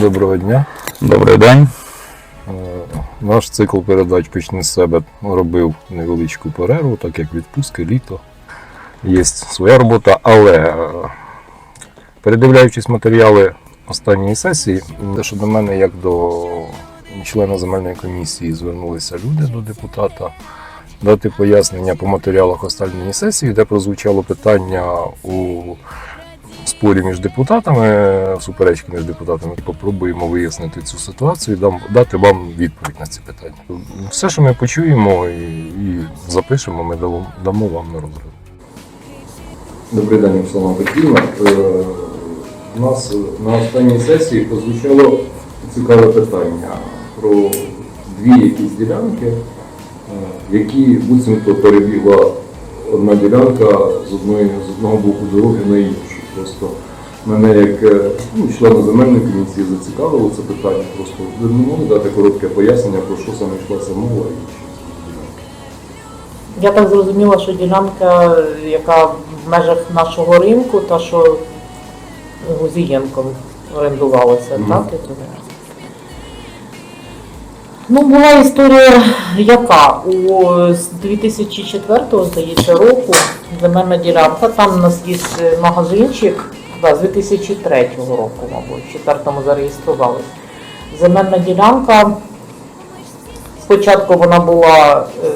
Доброго дня. Добрий день. Е, Наш цикл передач почне з себе робив невеличку перерву, так як відпустки, літо. Є своя робота, але е, передивляючись матеріали останньої сесії, те, що до мене, як до члена земельної комісії, звернулися люди до депутата дати пояснення по матеріалах останньої сесії, де прозвучало питання у спорі між депутатами, суперечки між депутатами. Попробуємо вияснити цю ситуацію і дам, дати вам відповідь на ці питання. Все, що ми почуємо і, і запишемо, ми дамо, дамо вам на розгляд. Добрий день, Оксана Петрівна. Е, У нас на останній сесії прозвучало цікаве питання про дві якісь ділянки, е, які буцімто перебігла одна ділянка з одного боку дороги на іншу. Просто мене як е, ну, члена земельної комісії зацікавило це питання. Просто ви не могли дати коротке пояснення, про що саме йшлася мова. Я так зрозуміла, що ділянка, яка в межах нашого ринку, та що Гузієнком орендувалася, Мгм. так? Ну, була історія яка? У з 2004 здається, року земельна ділянка, там у нас є е, магазинчик, да, з 2003 року, мабуть, в четвертому зареєструвалися. Земельна ділянка, спочатку вона була е,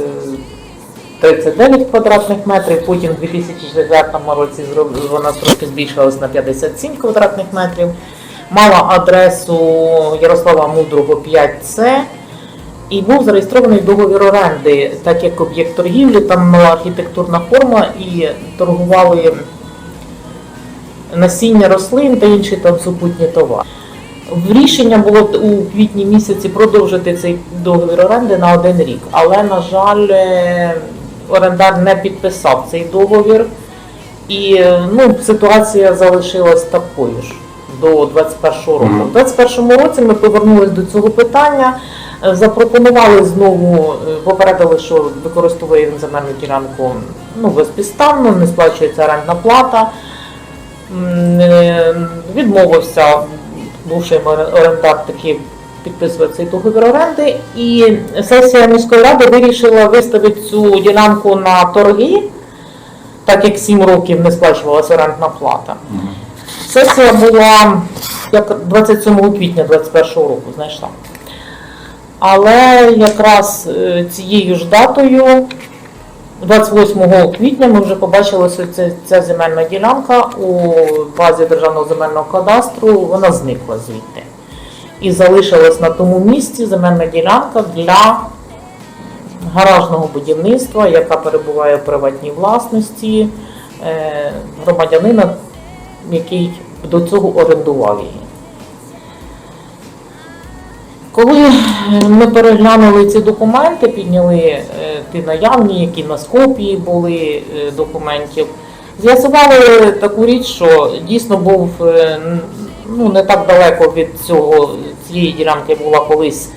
39 квадратних метрів, потім в 2004 році вона трошки збільшилась на 57 квадратних метрів. Мала адресу Ярослава Мудрого 5С і був зареєстрований договір оренди, так як об'єкт торгівлі, там мала архітектурна форма і торгували насіння рослин та інші там супутні товари. Рішення було у квітні місяці продовжити цей договір оренди на один рік, але, на жаль, е, орендар не підписав цей договір, і е, ну, ситуація залишилась такою ж до 21 року. У 21 році ми повернулись до цього питання, запропонували знову, е, попередили, що використовує він земельну ділянку ну, безпідставно, не сплачується орендна плата. Е, Відмовився бувший ор- орендар таки підписувати цей договір оренди, і сесія міської ради вирішила виставити цю ділянку на торги, так як 7 років не сплачувалася орендна плата. Сесія була як 27 квітня 2021 року, знайшла. Але якраз е, цією ж датою, 28 квітня, ми вже побачили, що це, ця земельна ділянка у базі Державного земельного кадастру, вона зникла звідти. І залишилась на тому місці земельна ділянка для гаражного будівництва, яка перебуває в приватній власності е, громадянина, який до цього орендував її. Коли е, ми переглянули ці документи, підняли е, ті наявні, які в нас копії були е, документів, з'ясували таку річ, що дійсно був ну, не так далеко від цього цієї ділянки була колись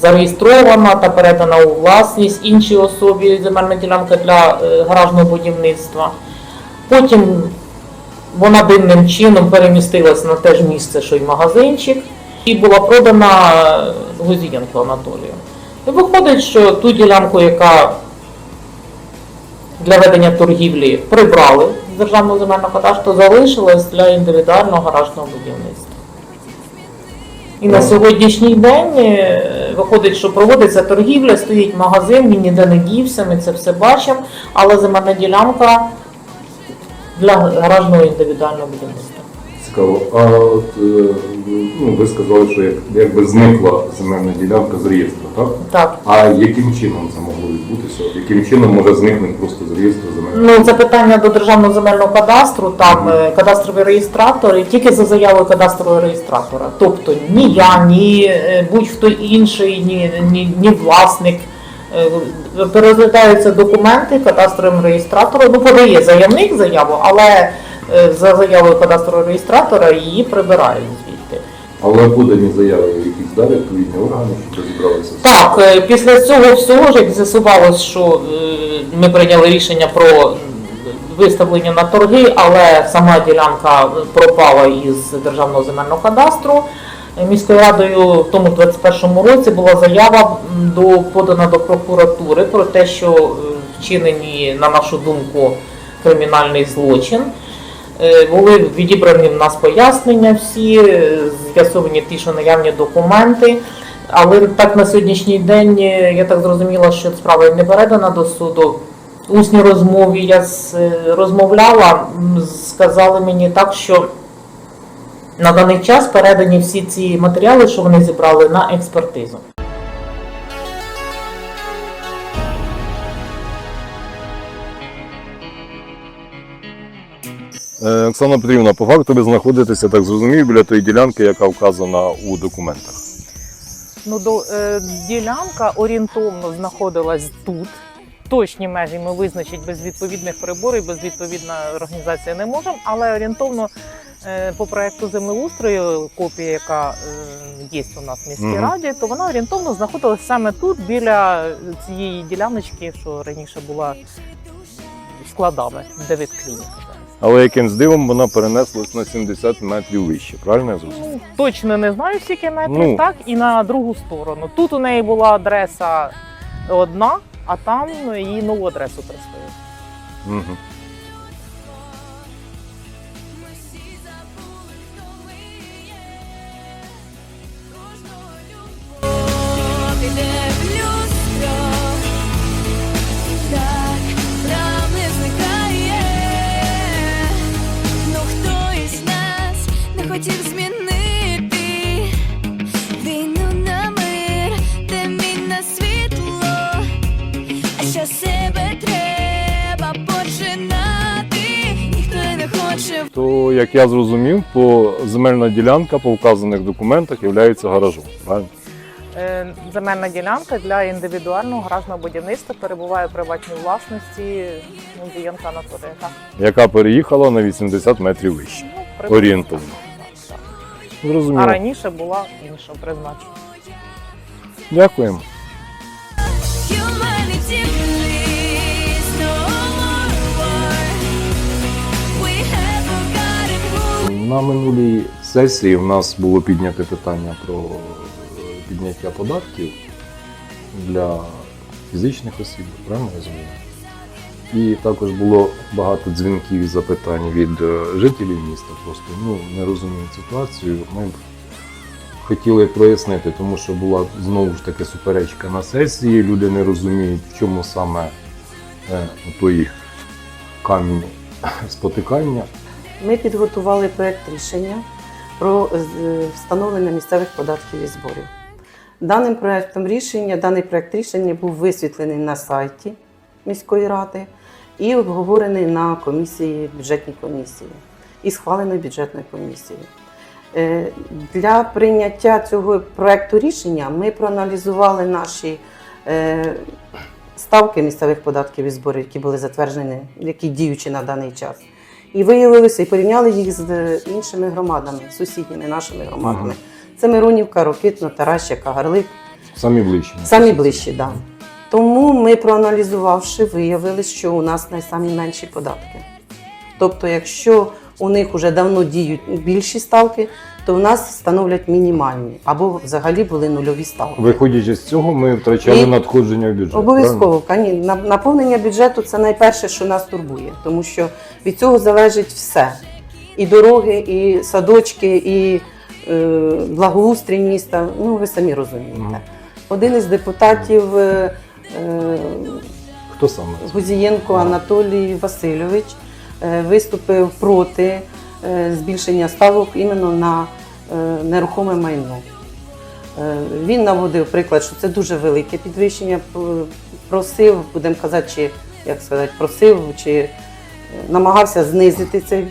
зареєстрована та передана у власність іншій особі земельна ділянка для гаражного будівництва. Потім вона дивним чином перемістилась на те ж місце, що й магазинчик, і була продана е, Анатолію. І виходить, що ту ділянку, яка для ведення торгівлі прибрали з державного земельного кадастру, залишилась для індивідуального гаражного будівництва. І на Ну. сьогоднішній день е, виходить, що проводиться торгівля, стоїть магазин, він ніде не дівся, ми це все бачимо, але земельна ділянка для гаражного індивідуального будівництва. Цікаво. А от е, ну, ви сказали, що як, якби зникла земельна ділянка з реєстру, так? Так. А яким чином це могло відбутися? Яким чином може зникнути просто з реєстру земельної? Ну, це питання до державного земельного кадастру, там е, кадастровий реєстратор, і тільки за заявою кадастрового реєстратора. Тобто ні я, ні е, будь-хто інший, ні, ні, ні власник. Переглядаються документи кадастровим реєстратором. Ну, подає заявник заяву, але за заявою кадастрового реєстратора її прибирають звідти. Але подані заяви якісь далі відповідні органи, щоб розібралися. Так, е, після цього всього ж як з'ясувалось, що е, ми прийняли рішення про виставлення на торги, але сама ділянка пропала із державного земельного кадастру. Міською радою в тому 21-му році була заява до подана до прокуратури про те, що е, вчинені, на нашу думку, кримінальний злочин. Е, Були відібрані в нас пояснення всі, е, з'ясовані ті, що наявні документи. Але так на сьогоднішній день е, я так зрозуміла, що справа не передана до суду. В усній розмові я розмовляла, сказали мені так, що на даний час передані всі ці матеріали, що вони зібрали на експертизу. Оксана Петрівна, по факту ви знаходитеся, так зрозумів, біля тої ділянки, яка вказана у документах. Ну, до, е, ділянка орієнтовно знаходилась тут. Точні межі ми визначити без відповідних приборів, без відповідної організації не можемо, але орієнтовно е, по проекту землеустрою, копія, яка е, є у нас в міській Мгм. раді, то вона орієнтовно знаходилась саме тут, біля цієї діляночки, що раніше була складами, де від клініки. Але якимсь дивом вона перенеслась на 70 метрів вище, правильно я зрозумів? Ну, точно не знаю, скільки метрів, Ну. так, і на другу сторону. Тут у неї була адреса одна, а там її нову адресу присвоїли. Угу. Як я зрозумів, по земельна ділянка по вказаних документах є гаражом, правильно? Е, Земельна ділянка для індивідуального гаражного будівництва перебуває у приватній власності Мудієнка Анатолія. Яка переїхала на 80 метрів вище. Ну, Орієнтовно. так, так. А раніше була інша призначена. Дякуємо. На минулій сесії в нас було підняте питання про підняття податків для фізичних осіб, правильно розумію? І також було багато дзвінків і запитань від е, жителів міста. Просто ну, не розуміють ситуацію. Ми б хотіли прояснити, тому що була знову ж таки суперечка на сесії. Люди не розуміють, в чому саме е, той камінь спотикання. Ми підготували проєкт рішення про е, встановлення місцевих податків і зборів. Даним проєктом рішення, даний проєкт рішення був висвітлений на сайті міської ради і обговорений на комісії, бюджетній комісії і схвалений бюджетною комісією. Е, Для прийняття цього проєкту рішення ми проаналізували наші е, ставки місцевих податків і зборів, які були затверджені, які діючі на даний час. І виявилося, і порівняли їх з е, іншими громадами, сусідніми нашими громадами. Ага. Це Миронівка, Рокитно, Тараща, Кагарлик. Самі ближчі. Самі ближчі, так. Да. Тому ми, проаналізувавши, виявили, що у нас найсамі менші податки. Тобто, якщо у них вже давно діють більші ставки, то у нас становлять мінімальні або взагалі були нульові ставки. Виходячи з цього, ми втрачали І надходження в бюджет. Обов'язково, кані- на- наповнення бюджету це найперше, що нас турбує, тому що від цього залежить все: і дороги, і садочки, і е, благоустрій міста. Ну, ви самі розумієте. Мгм. Один із депутатів е, е, Хто саме? Гузієнко Анатолій Васильович е, виступив проти збільшення ставок іменно на е, нерухоме майно. Е, Він наводив приклад, що це дуже велике підвищення. Просив, будемо казати, чи як сказати, просив чи е, намагався знизити цей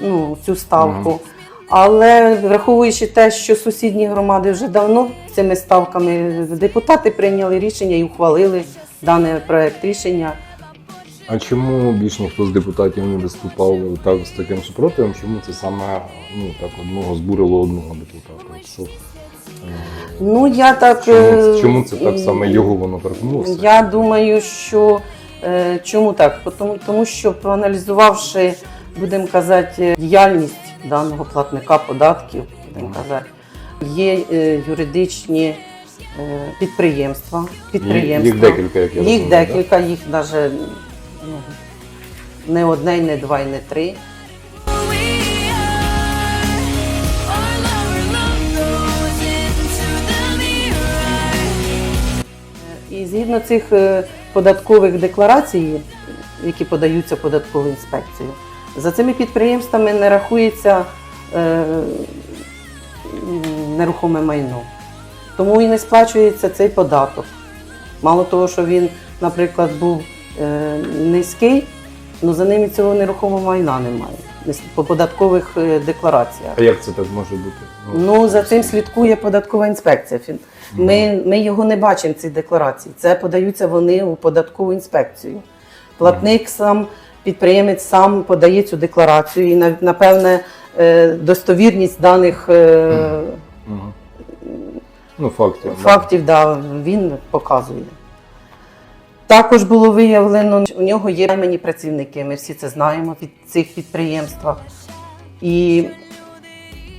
ну, цю ставку. Але враховуючи те, що сусідні громади вже давно цими ставками депутати прийняли рішення і ухвалили даний проект рішення. А чому більш ніхто з депутатів не виступав так з таким супротивом? Чому це саме ну так одного збурило одного депутата? Що, е, Ну я так чому, е, чому це так саме його воно торкнулося? Я думаю, що е, чому так? Тому, тому що проаналізувавши, будемо казати, діяльність даного платника податків, будемо казати, Є юридичні підприємства. підприємства. Їх декілька, як я Їх розумію, декілька, їх навіть ну, не одне, не два, і не три. mirror. І згідно цих е, податкових декларацій, які подаються податкову інспекцію, за цими підприємствами не рахується е, нерухоме майно. Тому і не сплачується цей податок. Мало того, що він, наприклад, був е, низький, але за ними цього нерухомого майна немає по податкових е, деклараціях. А як це так може бути? Ну, за цим слідкує податкова інспекція. Ми, ми його не бачимо, ці декларації. Це подаються вони у податкову інспекцію. Платник сам, підприємець сам подає цю декларацію і напевне е, достовірність даних е, Ну, фактів. да. фактів да, він показує. Також було виявлено, що у нього є наймані працівники. Ми всі це знаємо від цих підприємствах. І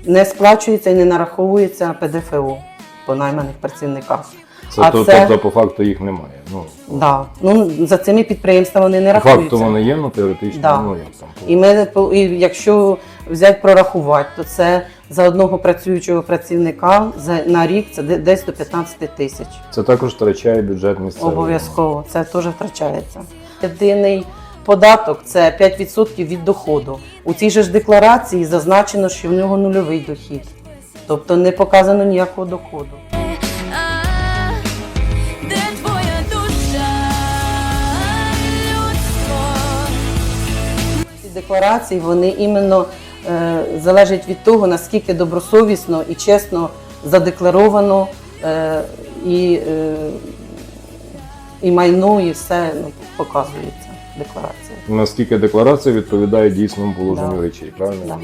не сплачується і не нараховується ПДФО по найманих працівниках. Це, А то, це- Тобто, по факту їх немає. Ну, Да. Ну, за цими підприємствами вони не по рахуються. факту вони є, ну теоретично, Да. ну як там. І, ми, і якщо взяти прорахувати, то це за одного працюючого працівника за, на рік це десь до 15 тисяч. Це також втрачає бюджет місцевий. Обов'язково, це теж втрачається. Єдиний податок це 5% від доходу. У цій же ж декларації зазначено, що в нього нульовий дохід. Тобто не показано ніякого доходу. Декларації вони іменно е, залежать від того, наскільки добросовісно і чесно задекларовано е, і, е, і майно, і все ну, показується в декларації. Наскільки декларація відповідає дійсному положенню Да. речей, правильно? Да.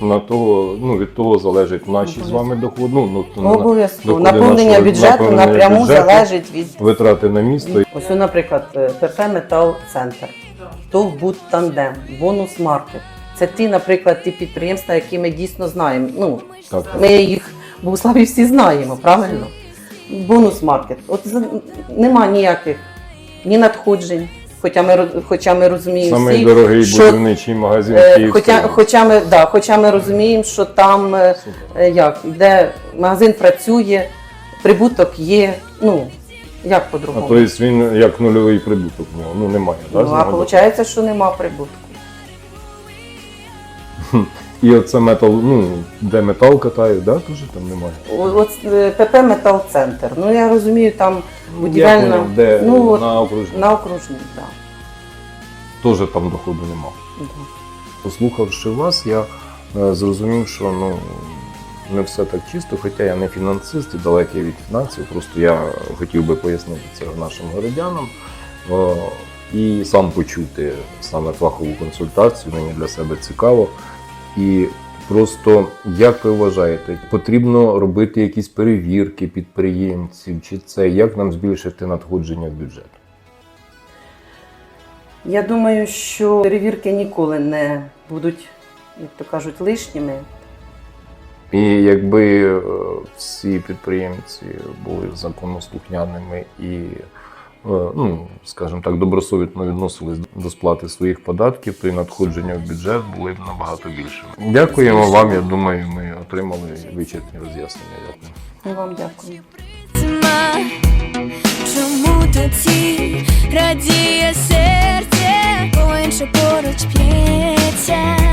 На того, ну, від того залежить наші з вами доходи. Ну, ну, Обов'язково. Наповнення нашого- бюджету наповнення напряму бюджету, залежить від Витрати на місто. Ось, наприклад, ПП Метал Центр, ТОВ Буд Тандем, Бонус Маркет. Це ті, наприклад, ті підприємства, які ми дійсно знаємо. Ну, Так, так. ми їх в Богославі всі знаємо, правильно? Бонус маркет. От нема ніяких ні надходжень, хоча ми, хоча ми розуміємо Самий всі, дорогий що, будівничий магазин е, хоча, хоча, ми, да, хоча ми розуміємо, що там е, е, як, де магазин працює, прибуток є, ну, як по-другому. то есть він як нульовий прибуток в нього. Ну немає. Ну, з а виходить, що нема прибутку. І оце метал, ну, де метал катають, да, теж там немає. От е, ПП Метал Центр. Ну я розумію, там Я будівельна де ну, от, на окружній. на окружній, так. Теж там доходу нема. Да. Послухавши вас, я е, зрозумів, що ну, не все так чисто, хоча я не фінансист і далекий від фінансів. Просто я хотів би пояснити це нашим городянам е, і сам почути саме фахову консультацію. Мені для себе цікаво. І просто як ви вважаєте, потрібно робити якісь перевірки підприємців, чи це як нам збільшити надходження в бюджет? Я думаю, що перевірки ніколи не будуть, як то кажуть, лишніми. І якби е, всі підприємці були законослухняними і, ну, скажімо так, добросовітно відносились до сплати своїх податків, то і надходження в бюджет були б набагато більшими. Дякуємо вам. Я думаю, ми отримали вичерпні роз'яснення. Дякую. Ми вам. Тьма, чому тоді радіє серце, бо інше поруч п'ється?